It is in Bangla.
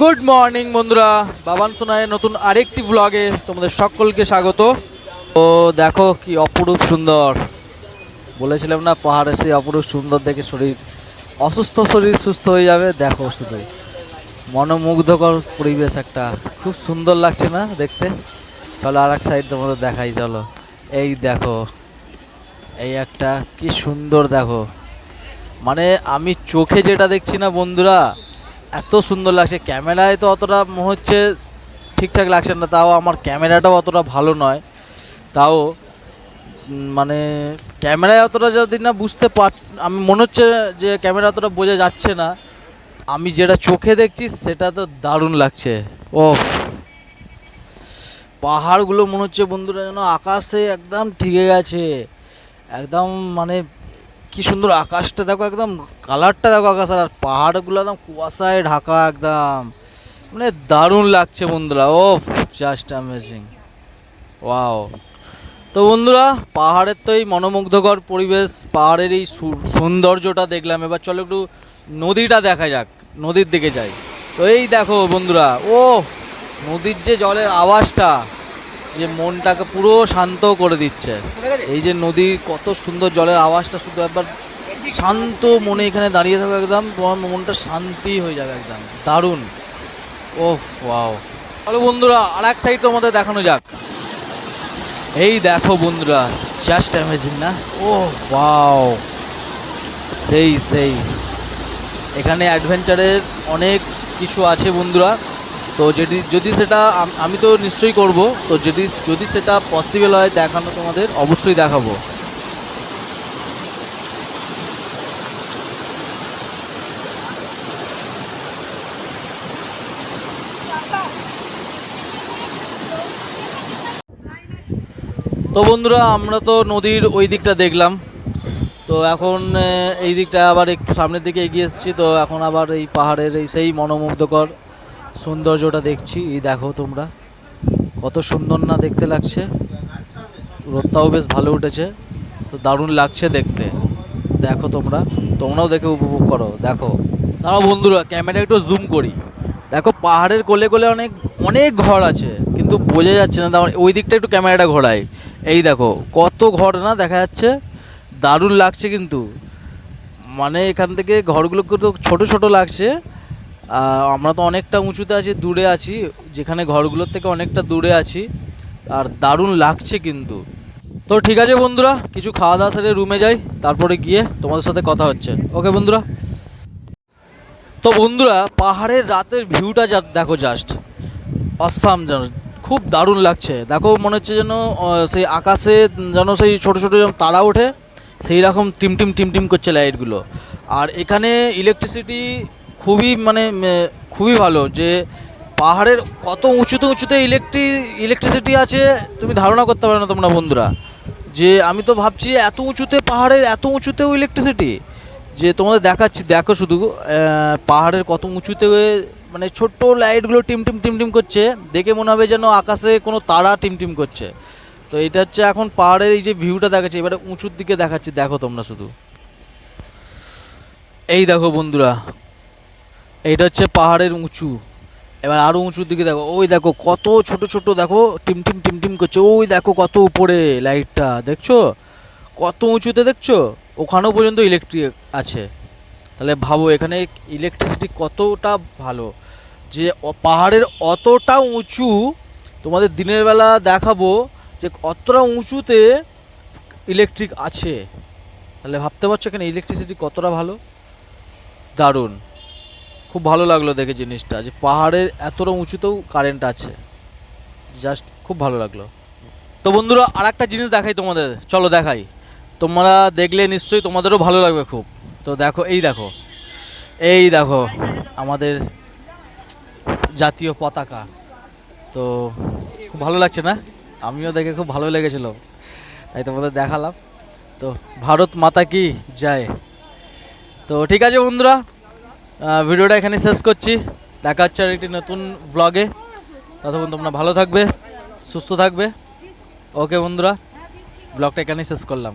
গুড মর্নিং বন্ধুরা। বাবান সোনায় নতুন আরেকটি ব্লগে তোমাদের সকলকে স্বাগত। তো দেখো কি অপরূপ সুন্দর। বলেছিলাম না, পাহাড়ে সেই অপরূপ সুন্দর দেখে শরীর, অসুস্থ শরীর সুস্থ হয়ে যাবে। দেখো শুধু মনোমুগ্ধকর পরিবেশ একটা। খুব সুন্দর লাগছে না দেখতে? চলো আর এক সাইড তোমাদের দেখাই, চলো। এই দেখো, এই একটা কি সুন্দর দেখো। মানে আমি চোখে যেটা দেখছি না বন্ধুরা এত সুন্দর লাগছে। ক্যামেরায় তো অতটা মনে হচ্ছে ঠিকঠাক লাগছে না, তাও আমার ক্যামেরাটাও অতটা ভালো নয়। তাও মানে ক্যামেরায় অতটা যদি না বুঝতে পার, আমি মনে হচ্ছে যে ক্যামেরা অতটা বোঝা যাচ্ছে না। আমি যেটা চোখে দেখছি সেটা তো দারুণ লাগছে। ও পাহাড়গুলো মনে হচ্ছে বন্ধুরা যেন আকাশে একদম ঠিকে গেছে। একদম মানে কি সুন্দর আকাশটা, দেখো একদম কালারটা দেখো আকাশের আর পাহাড়গুলো একদম কুয়াশায় ঢাকা একদম। মানে দারুণ লাগছে বন্ধুরা ও জাস্ট অ্যামেজিং ওয়াও তো বন্ধুরা, পাহাড়ের তো এই মনোমুগ্ধকর পরিবেশ, পাহাড়ের এই সৌন্দর্যটা দেখলাম। এবার চলো একটু নদীটা দেখা যাক, নদীর দিকে যাই। তো এই দেখো বন্ধুরা ও নদীর যে জলের আওয়াজটা। যে মনটাকে পুরো শান্ত করে দিচ্ছে। এই যে নদীর কত সুন্দর জলের আওয়াজটা শুধু একবার শান্ত মনে এখানে দাঁড়িয়ে থাকো একদম, তোমার মনটা শান্তি হয়ে যাবে একদম। দারুণ। Oh wow. তাহলে বন্ধুরা আর এক সাইড তোমাদের দেখানো যাক। এই দেখো বন্ধুরা জাস্ট অ্যামেজিং না ও ওয়াও। সেই সেই। এখানে অ্যাডভেঞ্চারের অনেক কিছু আছে বন্ধুরা। তো যদি যদি সেটা আমি তো নিশ্চয়ই করব। তো যদি যদি সেটা পসিবল হয় দেখানো তোমাদের, অবশ্যই দেখাবো। তো বন্ধুরা, আমরা তো নদীর ওই দিকটা দেখলাম। তো এখন এই দিকটা আবার একটু সামনের দিকে এগিয়ে এসেছি। তো এখন আবার এই পাহাড়ের এই সেই মনোমুগ্ধকর সৌন্দর্যটা দেখছি। এই দেখো তোমরা। কত সুন্দর না দেখতে লাগছে। রোদটাও বেশ ভালো উঠেছে। তো দারুণ লাগছে দেখতে। দেখো তোমরা। তোমরাও দেখে উপভোগ করো। দেখো। দাঁড়াও বন্ধুরা ক্যামেরা একটু জুম করি। দেখো পাহাড়ের কোলে কোলে অনেক অনেক ঘর আছে, কিন্তু বোঝা যাচ্ছে না। ওই দিকটা একটু ক্যামেরাটা ঘোরাই। এই দেখো, কত ঘর না দেখা যাচ্ছে। দারুণ লাগছে কিন্তু। মানে এখান থেকে ঘরগুলো কিন্তু ছোট ছোট লাগছে। আমরা তো অনেকটা উঁচুতে আছি, দূরে আছি। যেখানে ঘরগুলোর থেকে অনেকটা দূরে আছি। আর দারুণ লাগছে কিন্তু। তো ঠিক আছে বন্ধুরা, কিছু খাওয়া দাওয়া সেরে রুমে যাই, তারপরে গিয়ে তোমাদের সাথে কথা হচ্ছে। ওকে বন্ধুরা? তো বন্ধুরা, পাহাড়ের রাতের ভিউটা যা, দেখো জাস্ট অসাম যেন, খুব দারুণ লাগছে। দেখো মনে হচ্ছে যেন সেই আকাশে যেন সেই ছোটো ছোটো যেন তারা ওঠে, সেই রকম টিম টিম টিম টিম করছে লাইটগুলো আর এখানে ইলেকট্রিসিটি খুবই মানে খুবই ভালো যে পাহাড়ের কত উঁচুতে উঁচুতে ইলেকট্রি ইলেকট্রিসিটি আছে, তুমি ধারণা করতে পারো না তোমরা বন্ধুরা। যে আমি তো ভাবছি এত উঁচুতে পাহাড়ের এত উঁচুতেও ইলেকট্রিসিটি যে তোমাদের দেখাচ্ছি, দেখো শুধু পাহাড়ের কত উঁচুতে মানে ছোট্ট লাইটগুলো টিম টিম টিম টিম করছে, দেখে মনে হবে যেন আকাশে কোনো তারা টিম টিম করছে। তো এটা হচ্ছে এখন পাহাড়ের এই যে ভিউটা দেখাচ্ছে, এবারে উঁচুর দিকে দেখাচ্ছি, দেখো তোমরা শুধু। এই দেখো বন্ধুরা এইটা হচ্ছে পাহাড়ের উঁচু। এবার আরও উঁচুর দিকে দেখো। ওই দেখো, কত ছোট ছোট দেখো, টিম টিম টিম টিম করছে। ওই দেখো কত উপরে লাইটটা, দেখছ? কত উঁচুতে দেখছ? ওখানেও পর্যন্ত ইলেকট্রিক আছে। তাহলে ভাবো, এখানে ইলেকট্রিসিটি কতটা ভালো? যে পাহাড়ের অতটা উঁচু, তোমাদের দিনের বেলা দেখাবো যে অতটা উঁচুতে ইলেকট্রিক আছে। তাহলে ভাবতে পারছ এখানে ইলেকট্রিসিটি কতটা ভালো? দারুণ। খুব ভালো লাগল দেখে জিনিসটা, যে পাহাড়ের এতটা উঁচুতেও কারেন্ট আছে। জাস্ট খুব ভালো লাগল। তো বন্ধুরা আর একটা জিনিস দেখাই তোমাদের। চলো দেখাই। তোমরা দেখলে নিশ্চয়ই তোমাদেরও ভালো লাগবে খুব। তো দেখো, এই দেখো। এই দেখো, আমাদের জাতীয় পতাকা। তো খুব ভালো লাগছে না? আমিও দেখে খুব ভালো লেগেছিল। তাই তোমাদের দেখালাম। তো ভারত মাতা কি? যায় তো ঠিক আছে বন্ধুরা ভিডিওটা এখানে শেষ করছি। দেখা হচ্ছে আর একটি নতুন ব্লগে ততক্ষণ তোমরা ভালো থাকবে, সুস্থ থাকবে। ওকে বন্ধুরা ব্লগটা এখানেই শেষ করলাম।